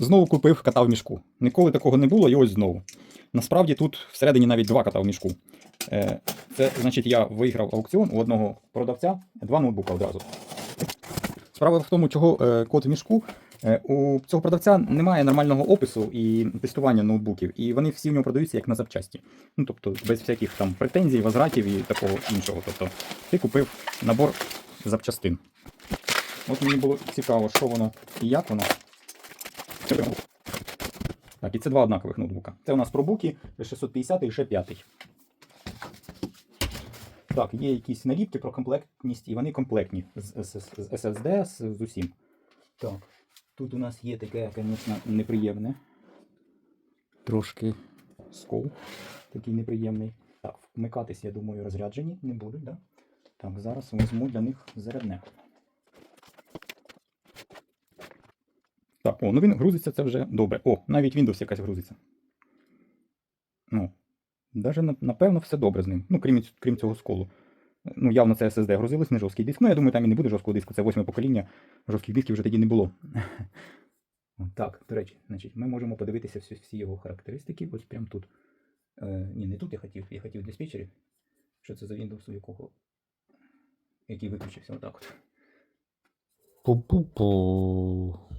Знову купив кота в мішку. Ніколи такого не було, і ось знову. Насправді тут всередині навіть два кота в мішку. Е, Це значить, я виграв аукціон у одного продавця два ноутбука одразу. Справа в тому, чого е, кот в мішку. Е, У цього продавця немає нормального опису і тестування ноутбуків, і вони всі в нього продаються як на запчасті. Ну тобто без всяких там претензій, возвратів і такого іншого. Тобто ти купив набор запчастин. От мені було цікаво, що воно і як воно. Так, і це два однакових ноутбука. Це у нас пробуки 650 і ще 5. Так, є якісь наліпки про комплектність, і вони комплектні з, з, з, SSD, з, з усім. Так, тут у нас є таке, звісно, неприємне. Трошки скол такий неприємний. Так, вмикатись, я думаю, розряджені не будуть, да? Так, зараз візьму для них зарядне. Так, о, ну він грузиться це вже добре. О, навіть Windows якась грузиться. Ну, даже напевно все добре з ним. Ну, крім, крім цього сколу. Ну, явно це SSD грузилось, не жорсткий диск. Ну, я думаю, там і не буде жорсткого диску, це восьме покоління. Жорстких дисків вже тоді не було. Так, до речі, значить, ми можемо подивитися всі, всі його характеристики. Ось прямо тут. Е, ні, не тут я хотів, я хотів в диспетчері. Що це за Windows, у якого. Який виключився отак от. Пу-пу-пу.